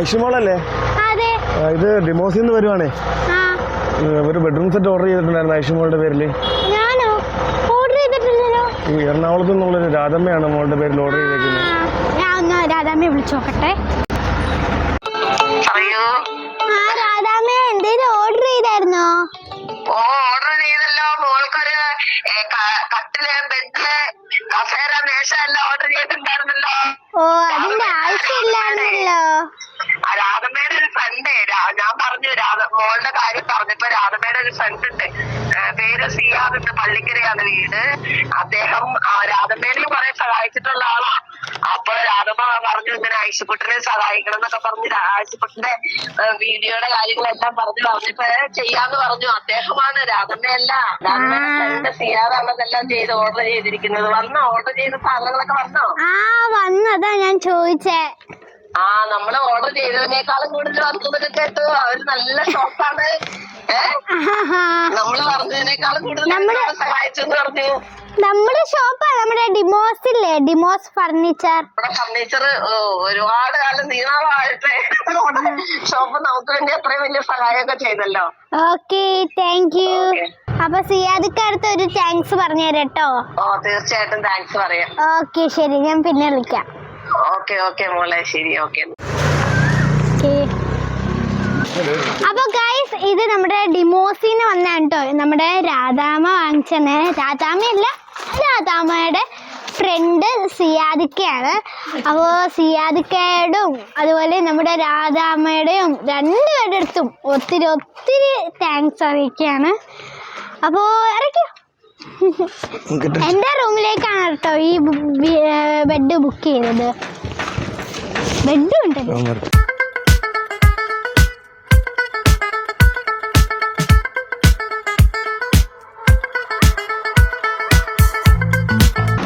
ഐഷുമോളല്ലേ ഇത് ഡിമോസിന്ന് നിന്ന് വരുവാണേ. ആ. ഒരു ബെഡ്റൂം സെറ്റ് ഓർഡർ ചെയ്തിട്ടുണ്ടായിരുന്നു ഐഷുമോളുടെ പേരിൽ ഞാനോ? ഓർഡർ ചെയ്തിട്ടില്ലല്ലോ. ഈ എറണാകുളത്ത് നിന്നുള്ളൊരു രാധമ്മയാണ് മോളുടെ പേരിൽ ഓർഡർ ചെയ്തേക്കുന്നത്. ആ, ഞാൻ ഒന്ന് രാധാമ്മയെ വിളിച്ചു നോക്കട്ടെ ആ രാധാമ്മ എന്തേലും ഓർഡർ ചെയ്തായിരുന്നോ? ഓർഡർ ചെയ്തല്ലോ. മോൾക്കൊരു ഏ, കട്ടിൽ ബെഡ് കസേര മേശ എല്ലാം ഓർഡർ ചെയ്തിട്ടുണ്ടായിരുന്നല്ലോ ഓ അതിന്റെ ആവശ്യമില്ലായിരുന്നല്ലോ. രാധമ്മയുടെ ഒരു ഫ്രണ്ട് ഞാൻ പറഞ്ഞു രാധ മോളുടെ കാര്യം പറഞ്ഞപ്പോ രാധമ്മയുടെ ഒരു ഫ്രണ്ട് ഉണ്ട്. ഏ, സിയാദ് എന്ന് പള്ളിക്കരയാണ് വീട്. അദ്ദേഹം രാധമ്മേനെ കുറെ സഹായിച്ചിട്ടുള്ള ആളാ. അപ്പൊ രാധമ്മ പറഞ്ഞു ഇങ്ങനെ ഐശുക്കുട്ടിനെ സഹായിക്കണം എന്നൊക്കെ പറഞ്ഞ് രാ- വീഡിയോയുടെ കാര്യങ്ങളെല്ലാം പറഞ്ഞു പറഞ്ഞിപ്പോ ചെയ്യാന്ന് പറഞ്ഞു. അദ്ദേഹമാണ് രാധമ്മയല്ല. രാധമ്മയുടെ ഫ്രണ്ട് സിയാദാണ് ഇതെല്ലാം ചെയ്ത് ഓർഡർ ചെയ്തിരിക്കുന്നത്. വന്നോ? ഓർഡർ ചെയ്ത സാധനങ്ങളൊക്കെ വന്നോ? ആ വന്നതാ ഞാൻ ചോദിച്ചേ. ആ നമ്മൾ ഓർഡർ ചെയ്തതിനേക്കാളും കൂടുതൽ വന്നതൊക്കെ കേട്ടു. അവർ നല്ല ഷോപ്പാണ് നമ്മൾ പറഞ്ഞതിനേക്കാളും കൂടുതൽ സഹായിച്ചെന്ന് പറഞ്ഞു. നമ്മുടെ ഷോപ്പാ നമ്മുടെ ഡിമോസ് ഇല്ലേ? ഡിമോസ് ഫർണിച്ചർ ഫർണിച്ചർ ഒരുപാട് കാലം നീളമായിട്ട് ഷോപ്പ് നമുക്ക് വേണ്ടി അത്രയും വലിയ സഹായമൊക്കെ ചെയ്തല്ലോ. ഓക്കെ താങ്ക് യു അപ്പൊ അപ്പൊ സിയാദിക്കടുത്ത് ഒരു താങ്ക്സ് പറഞ്ഞു തരാം കേട്ടോ. ഓ തീർച്ചയായിട്ടും താങ്ക്സ് പറയാം. ഓക്കെ ശരി. ഞാൻ പിന്നെ വിളിക്കാം. ഓക്കെ ഓക്കെ മോളെ ശരി ഓക്കെ. അപ്പൊ ഗൈസ് ഇത് നമ്മുടെ ഡിമോസിന്ന് വന്നാണ് കേട്ടോ നമ്മുടെ രാധാമ വാങ്ങിച്ചെന്ന്. രാധാമയല്ല രാധാമയുടെ ഫ്രണ്ട് സിയാദിക്കയാണ്. അപ്പോൾ സിയാദിക്കയുടെയും അതുപോലെ നമ്മുടെ രാധാമയുടെയും രണ്ടുപേരുടെ അടുത്തും ഒത്തിരി ഒത്തിരി താങ്ക്സ് അറിയിക്കുകയാണ്. അപ്പോൾ ഇറക്കിയോ? എന്റെ റൂമിലേക്കാണ് കേട്ടോ ഈ ബെഡ് ബുക്ക് ചെയ്തത് ബെഡും ഉണ്ടല്ലോ.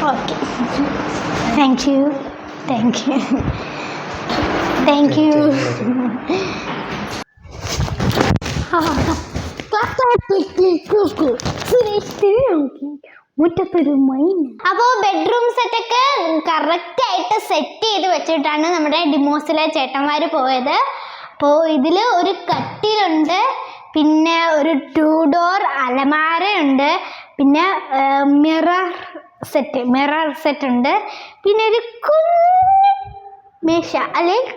Okay thank you thank you thank you മുറ്റത്തൊരു മൈൻ. അപ്പോ ബെഡ്റൂം സെറ്റ് ഒക്കെ കറക്റ്റ് ആയിട്ട് സെറ്റ് ചെയ്ത് വെച്ചിട്ടാണ് നമ്മുടെ ഡിമോസിലെ ചേട്ടന്മാര് പോയത്. അപ്പോ ഇതിൽ ഒരു കട്ടിലുണ്ട് പിന്നെ ഒരു ടു ഡോർ അലമാരയുണ്ട് പിന്നെ മിറർ സെറ്റ് മിറർ സെറ്റ് ഉണ്ട് പിന്നെ ഒരു കുഞ്ഞു മേശ അല്ലെങ്കിൽ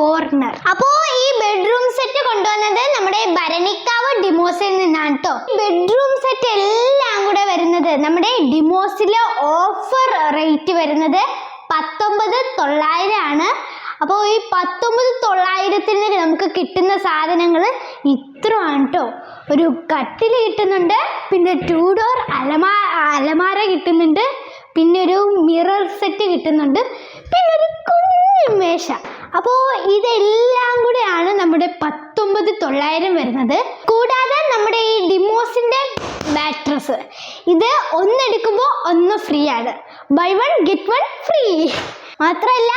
കോർണർ അപ്പോ ഈ ബെഡ്റൂം സെറ്റ് കൊണ്ടുവന്നത് നമ്മുടെ ഭരണിക്കാവ് ഡിമോസിൽ നിന്നാണ് കേട്ടോ ബെഡ്റൂം സെറ്റ് എല്ലാം കൂടെ വരുന്നത് നമ്മുടെ ഡിമോസിലെ ഓഫർ റേറ്റ് വരുന്നത് പത്തൊമ്പത് തൊള്ളായിരം ആണ് അപ്പോൾ ഈ പത്തൊമ്പത് തൊള്ളായിരത്തിന് നമുക്ക് കിട്ടുന്ന സാധനങ്ങൾ ഇത്രയാണ് കേട്ടോ ഒരു കട്ടിൽ കിട്ടുന്നുണ്ട് പിന്നെ ടൂ ഡോർ അലമാ അലമാര കിട്ടുന്നുണ്ട് പിന്നെ ഒരു മിറർ സെറ്റ് കിട്ടുന്നുണ്ട് പിന്നെ ഒരു കുഞ്ഞു മേശ. അപ്പോൾ ഇതെല്ലാം കൂടെയാണ് നമ്മുടെ പത്തൊമ്പത് തൊള്ളായിരം വരുന്നത്. കൂടാതെ നമ്മുടെ ഈ ഡിമോസിന്റെ മാട്രസ് ഇത് ഒന്നെടുക്കുമ്പോൾ ഒന്ന് ഫ്രീ ആണ് buy one get one free മാത്രമല്ല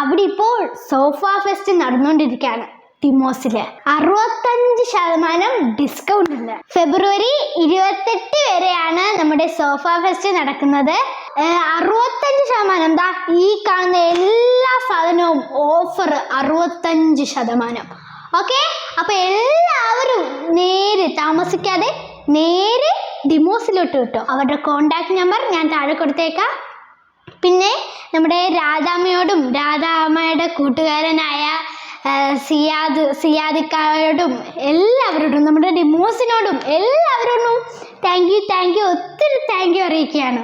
അവിടെ ഇപ്പോൾ സോഫ ഫെസ്റ്റ് നടന്നുകൊണ്ടിരിക്കുകയാണ് ഡിമോസിൽ അറുപത്തഞ്ച് ശതമാനം ഡിസ്കൗണ്ട് ഉണ്ട്. ഫെബ്രുവരി ഇരുപത്തെട്ട് വരെയാണ് നമ്മുടെ സോഫ ഫെസ്റ്റ് നടക്കുന്നത്. അറുപത്തഞ്ച് ശതമാനം ദാ ഈ കാണുന്ന എല്ലാ സാധനവും ഓഫർ അറുപത്തഞ്ച് ശതമാനം. ഓക്കെ അപ്പൊ എല്ലാവരും നേരെ താമസിക്കാതെ നേരെ ഡിമോസിലോട്ട് കിട്ടും അവരുടെ കോണ്ടാക്ട് നമ്പർ ഞാൻ താഴെ കൊടുത്തേക്കാം. പിന്നെ നമ്മുടെ രാധാമ്മയോടും രാധാമ്മയുടെ കൂട്ടുകാരനായ സിയാദ് സിയാദിക്കായോടും എല്ലാവരോടും നമ്മുടെ ഡിമോസിനോടും എല്ലാവരോടും താങ്ക് യു താങ്ക് യു ഒത്തിരി താങ്ക് യു അറിയിക്കുകയാണ്.